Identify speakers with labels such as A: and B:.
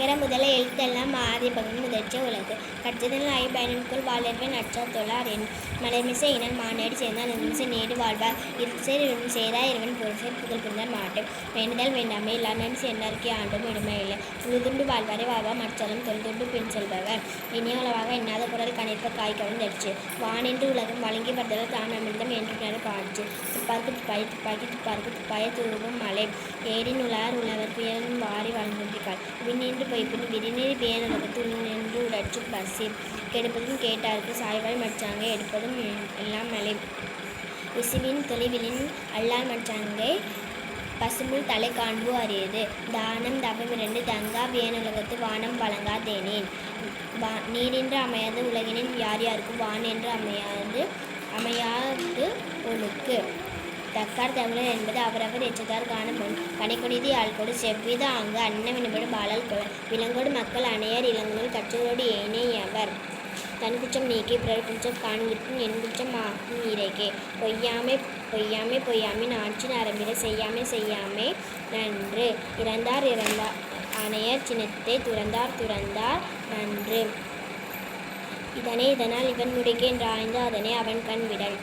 A: அகர முதல எழுத்தெல்லாம் ஆதிபகன் முதற்ற உலகு ஆய் ஐபயனுக்குள் வாழவே நற்றா என் மலர்மிசை இனம் மாநாடு சேர்ந்தால் நிமிசை நேடு வாழ்வார் இருசேர் இருவன் சேரா இருவன் புருஷர் புகழ் புரிந்தார் மாட்டும் வேண்டுதல் வேண்டாமே இல்லாமல் சென்னார்க்கே ஆண்டும் இடுமை இல்லை உழுதுண்டு வாழ்வாரே வாழ்வா மற்றலும் தொழுதுண்டு பின் செல்பவர் இனிய உளவாக எண்ணாத குரல் கணிப்ப காய்க்கவும் தச்சு வானின்று உலகம் வழங்கி படுதல் தான் அமிர்தம் என்று காட்சி துப்பாக்கு துப்பாய் துப்பாக்கி துப்பாக்கு துப்பாய தூவும் மலை ஏரின் உலார் உழவர் புயலும் பொய்ப்பின் விரிநீர் பேனுலகத்து நின்று உடற்று பசி கெடுப்பதும் கேட்டார்க்கு சாய்வாய் மச்சாங்க எடுப்பதும் எல்லாம் மலை விசுவின் தொலைவிலின் அல்லால் மச்சாங்கை பசுமுள் தலை காண்பு அறியது. தானம் தபமிரண்டு தங்கா வேனுலகத்து வானம் வழங்கா தேனேன் வா நீரின்று அமையாத உலகினின் யார் யாருக்கும் வான் என்று அமையாது அமையாது ஒழுக்கு தக்கார் தமிழர் என்பது அவரவர் எச்சத்தார் காணப்படும் கனைக்கொடிதி ஆள்கோடு செவ்வித அங்கு அன்னவினபடு பாலால் கொல. விலங்கோடு மக்கள் அணையர் இளங்கோல் கற்றோடு ஏனையவர் தன் குற்றம் நீக்கி பிறர் குற்றம் காண்கிற்கும் என் குற்றம் ஆகும் இறைக்கே பொய்யாமை பொய்யாமை பொய்யாமை ஆட்சி நரம்பிட செய்யாமை செய்யாமை நன்று. இறந்தார் இறந்தார் அணையர் சின்னத்தை துறந்தார் துறந்தார் நன்று. இதனை இதனால் இவன் முடிக்க என்று ஆய்ந்து அதனை அவன் கண் விடல்.